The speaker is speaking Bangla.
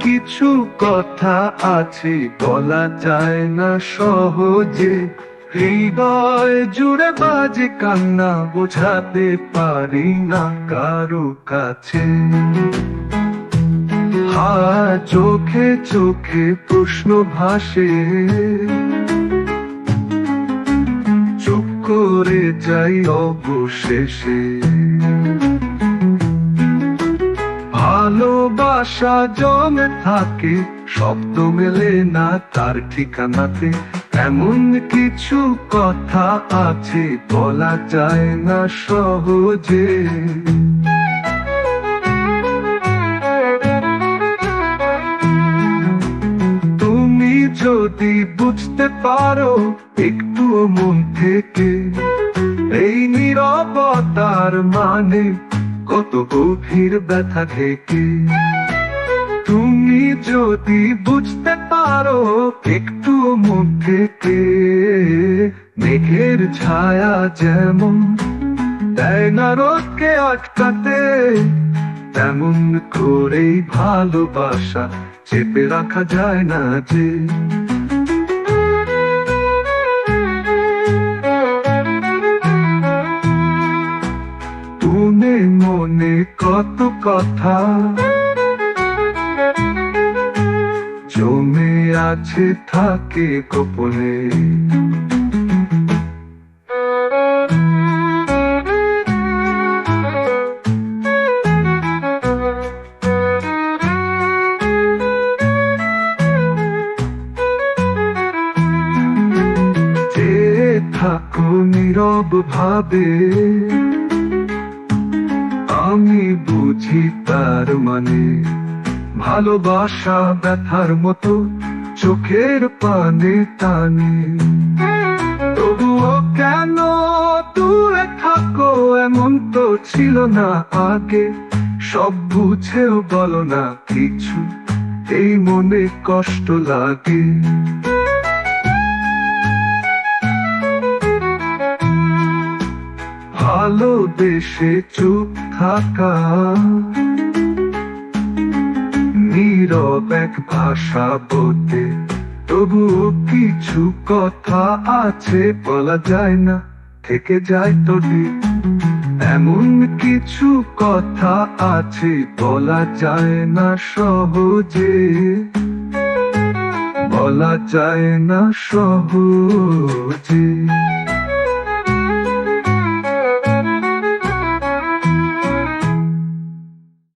কিছু কথা আছে, বলা যায় না সহজে। হৃদয় জুড়ে বাজে কান্না, বোঝাতে পারি না কারও কাছে। হা চোখে চোখে প্রশ্ন ভাসে। চুপ করে যাই অবশেষে। ভালোবাসা জমে থাকে, শব্দ মেলে না তার ঠিকানাতে। এমন কিছু কথা আছে, বলা যায় না সহজে। তুমি যদি বুঝতে পারো একটু মন থেকে। এই নিরবতার মানে কত গভীর ব্যথা থেকে। তুমি যদি বুঝতে পারো, একটু মন থেকে মেঘের ছায়া যেমন দেয় না রোদকে আটকাতে, তেমন করেই ভালোবাসা চেপে রাখা যায় না যে কথা। জমে আছে থাকে যে থাকো নীরব ভাবে আমি বুঝি তার মানে। ভালোবাসা ব্যথার মতো চোখের পানে টানে। তবুও কেন দূরে থাকো এমন তো ছিল না আগে। সব বুঝেও বলো না কিছু, এই মনে কষ্ট লাগে। ভালোবেসে চুপ থাকা। নীরব এক ভাষা বলতে তবু কিছু কথা আছে, বলা যায় না, থেকে যায় তোদের এমন কিছু কথা আছে, বলা যায় না সহজে। বলা যায় না সহজে।